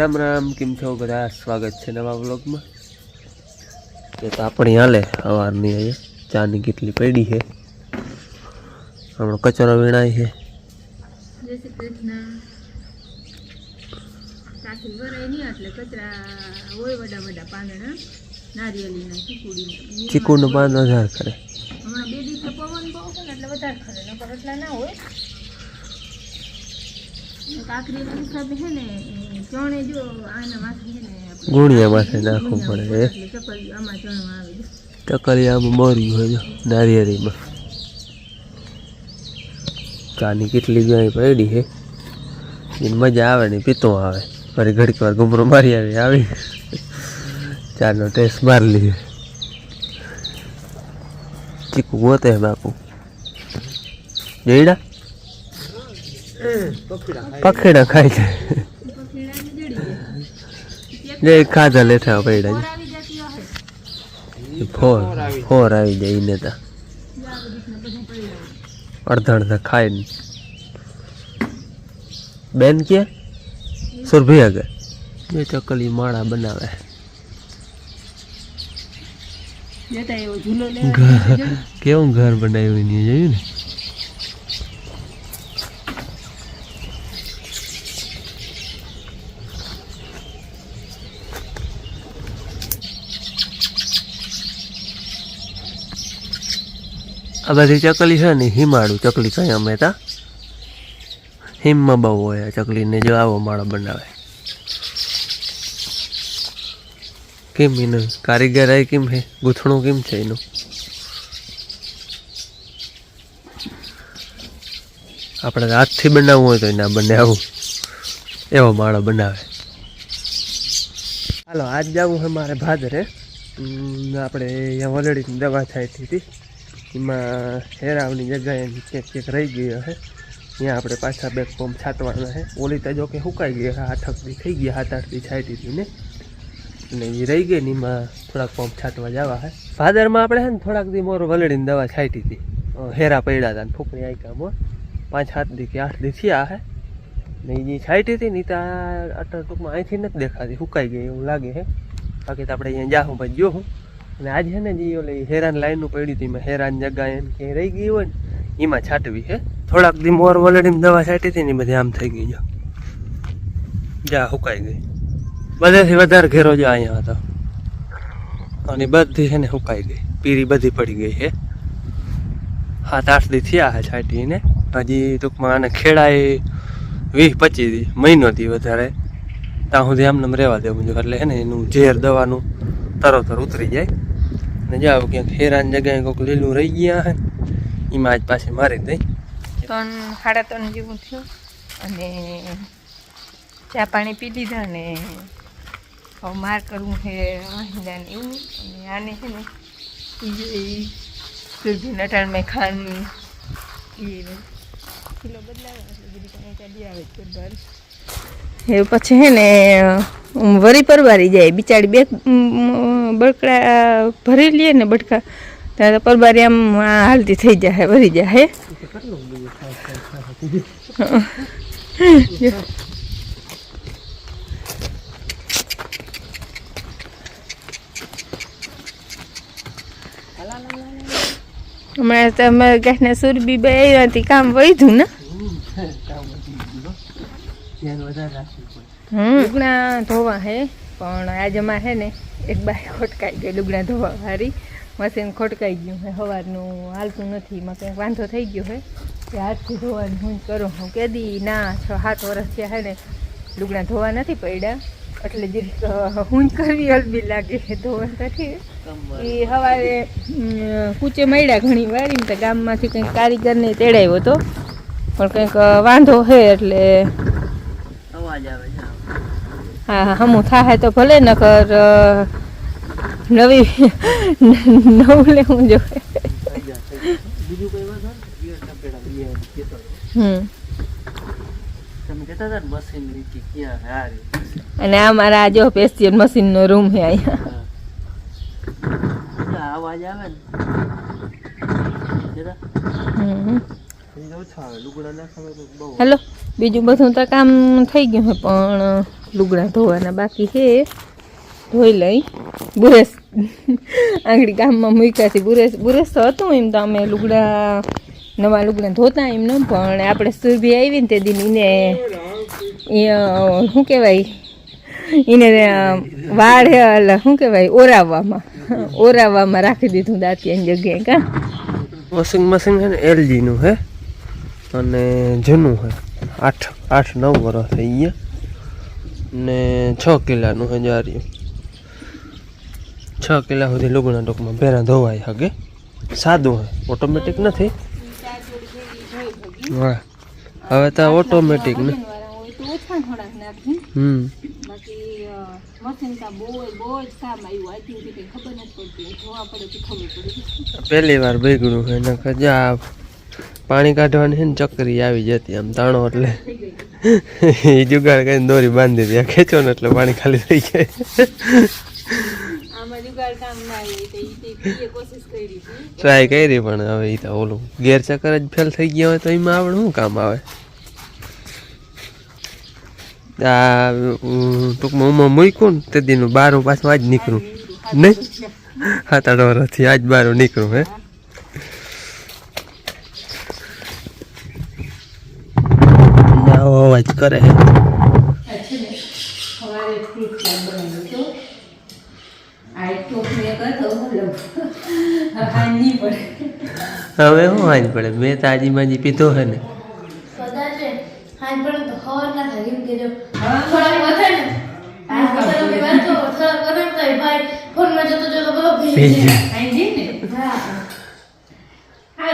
રામ રામ કેમ છો બધા? સ્વાગત છે નવા બ્લોગમાં એ તો આપણે હાલે સવારની અહીંયા ચાની કેટલી પડી છે. હમણાં કચરો વીણાય છે. ચીકુનું પાન વધારે કરે. હમણાં બે દિવસે પવન બહુ એટલે વધારે ખરે નકર એટલા ના હોય. કાકરીના હિસાબે છે ને ચણે જો આના માથે છે ને ગુણિયા માથે નાખવું પડે ચકલી આમાં આવે છે. મોર્યું હોય નારિયેરીમાં ચાની કેટલી ગઈ પડી છે. એને મજા આવે ને પીતો આવે. ફરી ઘડીક વાર ગુમરો મારી આવી આવી. ચાનો ટેસ્ટ મારી લીધે. ચીકુ ગોતે બાપુ. જઈડા પખેડા ખાય છે. જાય જે ખાધા લેઠા પડ્યા છે. ફોર ફોર આવી જાય એને તા. અડધા અડધા ખાય ને. બેન કે? સુરભી આગળ. બે ચકલી માળા બનાવે. કેવું ઘર બનાવ્યું નહીં જોયું ને? આ બધી ચકલી છે ને, હિમાળું ચકલી કઈ અમે તા? હિમમાં બહુ હોય ચકલીને જો આવો માળો બનાવે. કેમ એનું? આય કેમ છે ગૂંથણું કેમ છે એનું? આપણે હાથથી બનાવવું હોય તો ના બને આવું. એવો માળો બનાવે. હાલો, આજ જવું છે મારે ભાદરે. આપણે અહીંયા વલડીની દવા થાય હતી એમાં હેરાવની જગ્યાએ ક્યાંક ક્યાંક રહી ગયો છે ત્યાં આપણે પાછા બેક ફોર્મ છાંટવાના છે ઓલી તો જો કે સુકાઈ ગઈ આઠકથી આઠ થઈ ગયા સાત આઠથી છાંટી હતી ને. અને એ રહી ગઈ ને એમાં થોડાક ફોર્મ છાંટવા જવા છે ભાદરમાં આપણે છે ને થોડાક દી મોર વલડીની દવા છાંટી હતી. હેરા પડ્યા હતા ને ફૂકણી મોર. પાંચ, સાત દી કે આઠ દી થયા છે ને એ છાંટી હતી ને ત્યાં અટલ ટૂંકમાં અહીંથી નથી દેખાતી. સુકાઈ ગઈ એવું લાગે છે બાકી તો આપણે અહીંયા જાઉં પછી જોઉં અને આજે ને જે ઓલી હેરાન લાઈનનું પડ્યું હતું, એમાં હેરાન જગ્યા એમ કે રહી ગઈ હોય ને, એમાં છાંટવી હે. થોડાક દી મોર વલડીની દવા છાંટી હતી ને બધી આમ થઈ ગઈ, જો. જા સુકાઈ ગઈ. બધેથી વધારે ઘેરો જો અહીંયા હતો. અને બધી છે ને સુકાઈ ગઈ. પીરી બધી પડી ગઈ છે હાથ આઠ દી થયા છે છાંટીને. હજી ટૂંકમાં આને ખેડાય વીસ, પચીસ દી, મહિનો દી વધારે. ત્યાં સુધી આમને રહેવા દેવું જોઈએ એટલે છે ને એનું ઝેર દવાનું તરત ઉતરી જાય. ને જાવ ક્યાંક હેરાન જગ્યાએ કોઈક લીલું રહી ગયા હે. એમાં આજ પાછી મારી દઈ. ત્રણ સાડા ત્રણ જેવું થયું અને ચા પાણી પી લીધા ને માર કરવું છે વાહિંદાને એવું. અને આને છે ને એ સુરભી નટાણમાં ખાન એ કિલો બદલાવે એટલે બધી કાંઈ ચાલી આવે છે દર એ પછી હે ને વરી પરવારી જાય. બિચારી બે બળકડા ભરી લઈએ ને બટકા, ત્યારે પરબારી આમ હાલતી થઈ જાય વરી જાય હમણાં તમે ગાંઠના સુરબી બે આવ્યાથી કામ વધ્યું ને? લુગડા ધોવા હે પણ આજે માં હે ને એક બાઈ ખોટકાઈ ગઈ લુગણા ધોવા વાળી. મશીન ખોટકાઈ ગયું હે સવારનું હાલતું નથી એમાં કંઈક વાંધો થઈ ગયો હે. કે હાથથી ધોવાનું હું કરું હું કેદી ના છ સાત વર્ષ થયા હે ને લુગણા ધોવા નથી પડ્યા. એટલે જે હું કરવી અલબી લાગે ધોવા નથી. એ સવારે કૂચે મળ્યા ઘણી વાર એમ તો ગામમાંથી કંઈક કારીગરને તેડાવ્યો હતો. પણ કંઈક વાંધો છે એટલે અવાજ આવે હા હા હમું થાય તો ભલે નકર નવી નવું લેવું જોઈએ. હમ ને મશીન. અને આ મારા જો પેસ્ટિયન મશીનનો રૂમ છે અહીંયા હા. અવાજ આવે ને હેલો બીજું બધું તો કામ થઈ ગયું છે, પણ લુગડા ધોવાના બાકી છે. ધોઈ લઈ. બુરેશ આંગળી ગામમાં મૂક્યા છે. બુરેશ બુરેશ તો હતું એમ તો અમે લુગડા, નવા લુગડા ધોતા એમ પણ આપણે સુરભી આવી ને તે દિન એને, એ શું કહેવાય? એને વાળ શું કહેવાય? ઓરાવવામાં ઓરાવવામાં રાખી દીધું દાંતિયાની જગ્યાએ, કાં? વોશિંગ મશીન છે ને એલજીનું છે અને જૂનું છે. આઠ આઠ, નવ વર્ષ થઈ ગયા ને છ કિલ્લાનું છે છ કિલ્લા સુધી લુગણા ટૂંકમાં પહેરા ધોવાય હગે. સાદું હોય ઓટોમેટિક નથી. હા હવે તો ઓટોમેટિક ને. હમ. પહેલી વાર બગડ્યું એના નકર જા પાણી કાઢવાની છે ને ચકરી આવી જતી આમ તાણો એટલે. એ જુગાડ કરીને દોરી બાંધી દીધી ખેંચો ને એટલે પાણી ખાલી થઈ જાય. ટ્રાય કરી. પણ હવે એ તો ઓલું ગેર ચક્કર જ ફેલ થઈ ગયા હોય તો એમાં આપણે શું કામ આવે? આ ટૂંકમાં ઉમાં મૂક્યું ને તે દીનું બારું પાછું આજ નીકળું. નહીં? હાથાડો આઠ આજ બારું નીકળું હે આવો અવાજ કરે હે સવારે ફ્રૂટ સલાડ બનાવ્યો હતો આ એક તો હા નહીં પડે. હવે શું હાજ પડે? મેં તાજી માજી પીધો હે ને. કદાચ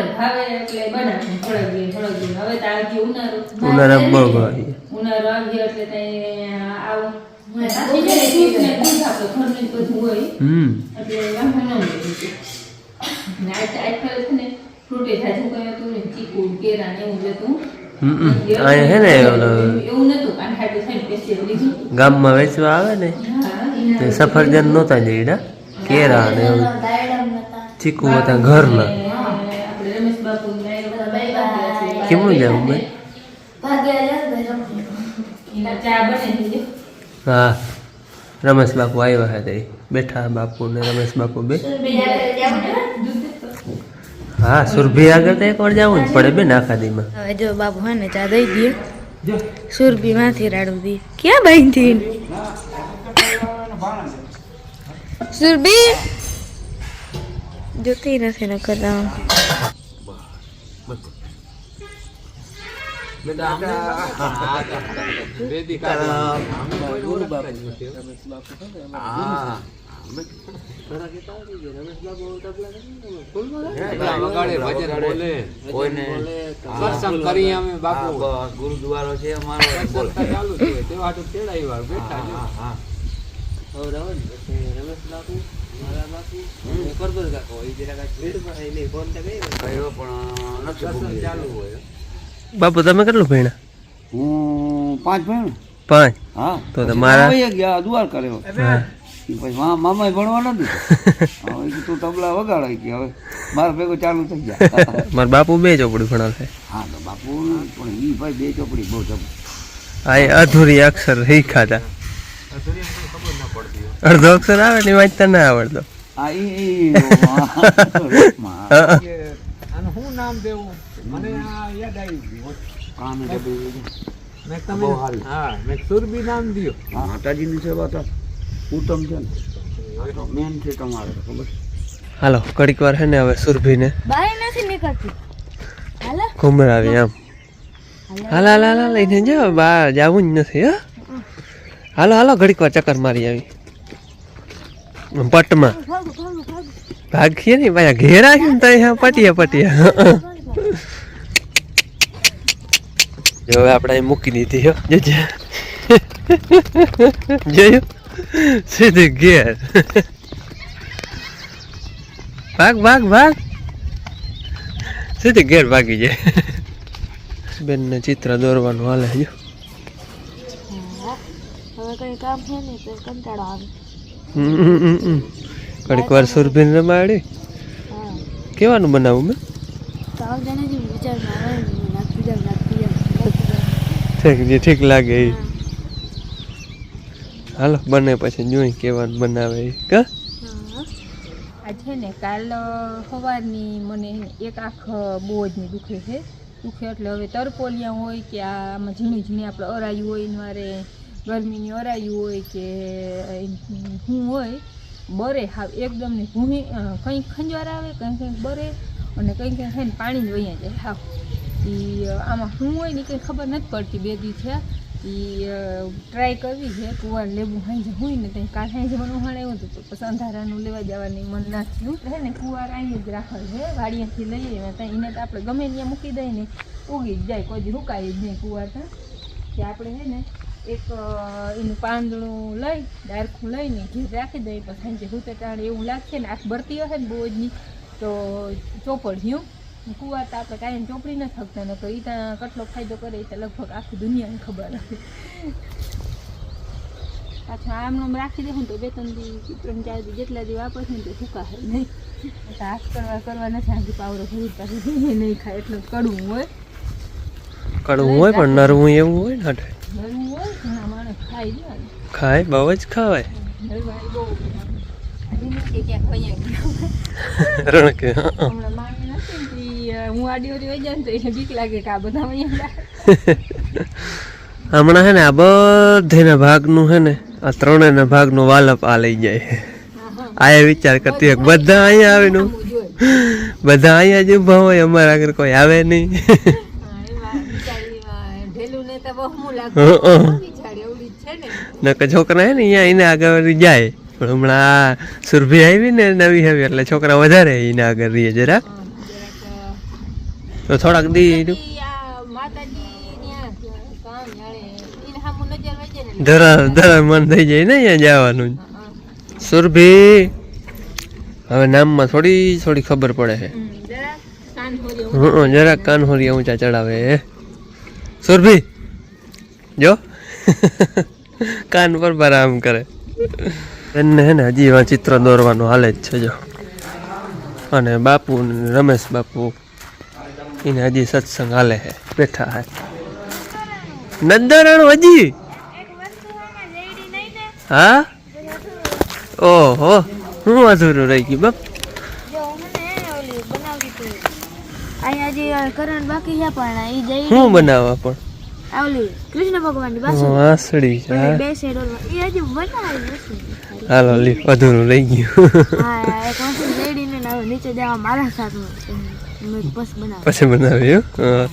હાલો હવે એટલે બનાવું થોડાક થોડાક હવે તો ઉનાળો બહુ ઉનાળો આવ્યો એટલે તઈ આવું. ગામમાં વેચવા આવે ને સફરજન નહોતા જઈડા કેરા ને એવું. ચીકુ હતા ઘરના કેમનું જવું ભાઈ? જાય છે હા. રમેશ બાપુ આવ્યા હતા બેઠા બાપુ ને રમેશ બાપુ બે? હા સુરભી આગળ તો એકવાર જવું જ પડે બે નાખા દીમાં. હવે જો બાપુ હોય ને ચા દઈ દઈએ સુરભી માંથી રાડું દઈએ ક્યાં બાંધી સુરભી? જોતી નથી ન કરતા વગાડે છે બોલે ચાલુ સત્સંગ તેવા બાપુ ગુરુદ્વારો છે અમારો સત્સંગ બાપુ છે તે વાટું તેડાઈ વાર બેઠા છે. કર્યો પણ ચાલુ હોય બાપુ તમે કેટલું ભણ્યા હું પાંચ ભણ્યો પાંચ હા તો તમારા ગયા દુવાર કર્યો. પછી મા મામા ભણવા નથી હવે તું તબલા વગાડાઈ ગયા હવે મારા ભેગો ચાલુ થઈ ગયા મારા બાપુ બે ચોપડી ભણાવે હા તો બાપુ પણ ઈ ભાઈ બે ચોપડી બહુ જબ આ એ અધૂરી અક્ષર શીખાતા અડધો અક્ષર આવે ને એ વાંચતા ના આવડતો આ ઈ આનું શું નામ દેવું ગયું કામે જબી મેં તમે હા મેં સુરભી નામ દ્યો હા માતાજીની સેવા તો ઉત્તમ છે ને મેન છે તમારે તો ખબર છે? હાલો ઘડીક વાર હે ને હવે સુરભીને બાય નથી નીકળતી હાલે ઘુમરાવી આમ હાલ હાલ હાલ હાલ લઈને જાઓ બહાર જવું જ નથી હા હાલો હાલો ઘડીક વાર ચક્કર મારી આવી પટમાં ભાગો ભાગો ભાગો ભાગીએ ને પાછા ઘેર આવ્યું ને ત્યાં પટિયા પટિયા જો હવે આપણે અહીં મૂકી દીધી હો. જોજે જોયું સીધી ઘેર. ભાગ ભાગ ભાગ. સીધી ઘેર ભાગી જાય. બેનને ચિત્ર દોરવાનું હાલે જો. ને. ઘડીક વાર સુરભીન રમાડી. કેવાનું બનાવું મેં તો આવજે ને જે વિચારમાં આવે ને નાખી જાવ નાખી જાવ નાખી જાવ ઠીક જે ઠીક લાગે એ. હાલો બને પછી જોઈ કેવાનું બનાવે એ. કા? આ છે ને કાલ સવારની મને એક આંખ બહુ જ દુખે છે. દુખે એટલે હવે તરપોલિયા હોય કે આમાં ઝીણી ઝીણી આપણે અરાયું હોય ને મારે ગરમીની અરાયું હોય કે શું હોય બરે હાવ એકદમ ને ભૂહી કંઈક ખંજવાર આવે કંઈક કંઈક બરે અને કંઈક કંઈક છે ને પાણી જ વહી જાય હાવ. ઈ આમાં શું હોય ને કંઈ ખબર નથી પડતી. બે દી થયા. ઈ ટ્રાય કરવી છે. કુવાર લેવું હાંજે હોય ને ત્યાં કાલ હાંજે મને આવ્યું હતું તો અંધારાનું લેવા જવાની મન ના થયું. હે ને કુવાર અહીં જ રાખેલ છે. વાડીએથી લઈએ ત્યાં એને તો આપણે ગમે ત્યાં મૂકી દઈએ ને ઉગી જ જાય. કોઈ દી હુકાય જ નહીં કુવાર તો. આપણે છે ને એક એનું પાંદડું લઈ, ડારખું લઈને ઘેર રાખી દઈએ. પછી સાંજે હું તો એવું લાગશે ને આંખ ભરતી હશે ને બહુ જ તો ચોપડ ચોપડ્યું કુવાર તો આપણે કાંઈ ચોપડી ન થકતા ને તો એ ત્યાં કેટલો ફાયદો કરે એ લગભગ આખી દુનિયાને ખબર હતી પાછા આમ આમ રાખી દેવું તો બે ત્રણ દી ત્રણ ચાર દી જેટલા દી વાપરશે ને તો સુકાશે નહીં. તો હાથ કરવા કરવા નથી આખી પાવડો ભરી એ નહીં ખાય એટલું કડવું હોય. કડવું હોય પણ નરવું એવું હોય ને હાટે? નરવું હોય ઘણા માણસ ખાઈ જાય ખાય બહુ જ ખાવાય. નરવાઈ બહુ આજે નથી ક્યાંક વયા ગયા રણ કે હં. આડી ઓડી વહી જાય તો એને બીક લાગે કે આ બધા જાય હમણાં હે ને આ બધેના ભાગનું હે ને આ ત્રણેયના ભાગનું વાલપ આ લઈ જાય. આ એ વિચાર કરતી હોય બધા અહીંયા આવે ને? બધા અહીંયા જ ઊભા હોય અમારા આગળ કોઈ આવે નહીં. નકર છોકરા હે ને અહીંયા એના આગળ જાય. પણ હમણાં સુરભી આવી ને નવી આવી એટલે છોકરા વધારે એના આગળ રહીએ અ, તો થોડાક દી ધરા ધરા મન થઈ જાય ને અહીંયા જવાનું. સુરભી હવે નામમાં થોડી થોડી ખબર પડે છે જરા. કાનહોરી ઊંચા ચડાવે. સુરભી જો. કાન પર આમ કરે. એને હે ને હજી ચિત્ર દોરવાનું હાલે જ છે જો. અને બાપુ રમેશ બાપુ. એને હજી સત્સંગ હાલે હે બેઠા હે નંદરાણું હજી હા ઓહો હું અધૂરું રહી ગયું બાપ હું બનાવવા પણ કૃષ્ણ ભગવાન હાલો લી અધૂરું રહી ગયું નીચે જવા મારા બનાવ પછી બનાવ્યું ભાઈ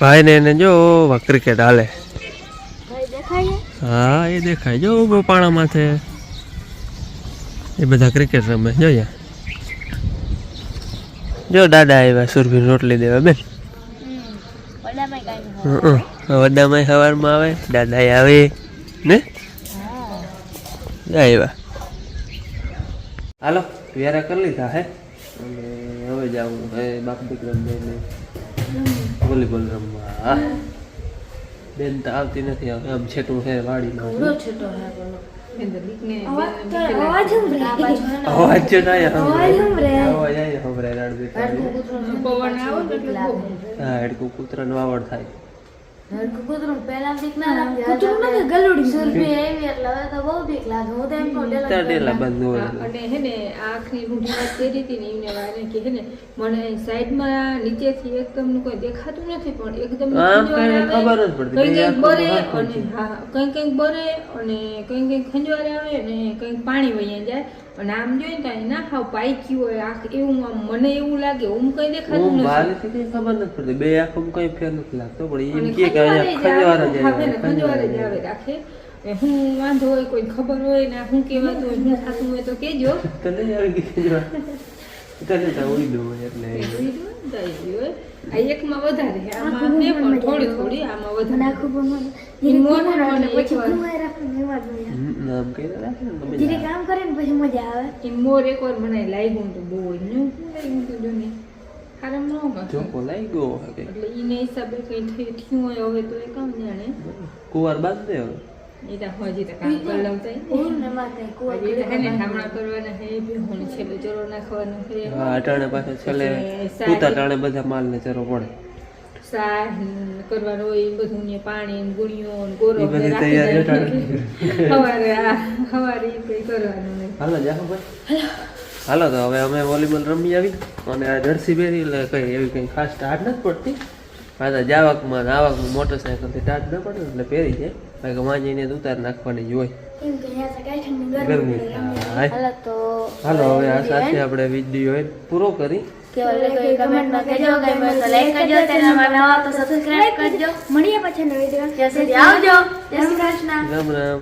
ભાઈને એને જો ક્રિકેટ હાલે હા એ દેખાય. જો ઊભો પાણા માથે એ બધા ક્રિકેટ રમે. જોઈએ જો દાદા આવ્યા સુરભી રોટલી દેવા બેન. વડામાં કાંઈ હં, હં. વડામાં સવારમાં આવે દાદા આવે ને? આવ્યા હાલો વ્યારા કરી લીધા હે? અને હવે જાવું હે બાપ દીકરા બેન વોલીબોલ રમવા. બેન તો આવતી નથી હવે. આમ છેટું છે વાડીમાં. છેટો હે અવાજ હે ને અવાજ આવે હા હેડકું કૂતરાનું વાવડ થાય. કૂતરું પહેલા બીક ના લાગે કૂતરું નથી ગલુડી સુરભી એવી એટલે હવે તો બહુ બીક લાગે. હું તો એમ કહું ડેલા બંધ હોય. અને હે ને આ આંખની વાત કરી હતી ને એમને વારે કે હે ને મને સાઈડમાં નીચેથી એકદમનું કોઈ દેખાતું નથી પણ એકદમ કઈ ખબર જ પડતી. કંઈક કંઈક બરે અને હા કંઈક કંઈક બરે અને કંઈક કઈ ખંજવાળ આવે અને કંઈક પાણી વહી જાય. અને આમ જોઈએ ને તો ના હાવ પાઈકી હોય આંખ એવું આમ મને એવું લાગે હું કઈ દેખાતું નથી. કઈ ખબર નથી પડતી. બે આંખોમાં કઈ ફેર નથી લાગતો પણ એમ કે કે અહીંયા જ આવે, આવે, જ આવે રાખે. હું વાંધો હોય કોઈ ખબર હોય ને હું કહેવાતું હોય હું થતું હોય તો કેજો તને આવી ગઈ તને તો ઉડ્યું દો એટલે. આ એકમાં વધારે આમાં ને પણ થોડી થોડી આમાં વધારે. પણ મોર પછી કઈ રાખે. કામ કરે ને પછી મજા આવે. મોર એકવાર મને લાગ્યું તો બહુ જ નું લાગ્યું તો જો ને ખારામ ન હોય. ચોખ્ખો લાગી ગયો હોય કંઈક. એટલે ઈને હિસાબે કઈ થયું હોય હવે તો એ કામ જાણે. કુંવાર બાંધ દે હવે. એ તો હજી તો કામ કરી લઉં તઈ. હું ને એમાં કઈ કુવા હજી તો હે ને ઠામણા કરવાના હે ચરો નાખવાનો હા અટાણે પછી પૂતા ટાણે બધા માલ ને ચરો પડે. સા કરવાનું હોય એ બધું ને પાણી ને ગુણિયો ને ગોરો બધી ને રાખી તૈયારીઓ દઈએ. સવારે આ સવારે ઈ કરવાનું નહીં. હાલો જાહો ભાઈ. હાલો. તો હવે અમે વોલીબોલ રમી આવી અને આ જર્સી પહેરી એટલે કઈ એવી કઈ ખાસ ટાટ નથી પડતી. પાછા જાવકમાં ને આવકમાં મોટરસાયકલથી ટાટ ન પડે એટલે પહેરી જાય. વાં જઈને ઉતાર નાખવાની જોઈ ગરમી હાલો હવે આ સાથે આપણે વીડિયો પૂરો કરી રામ રામ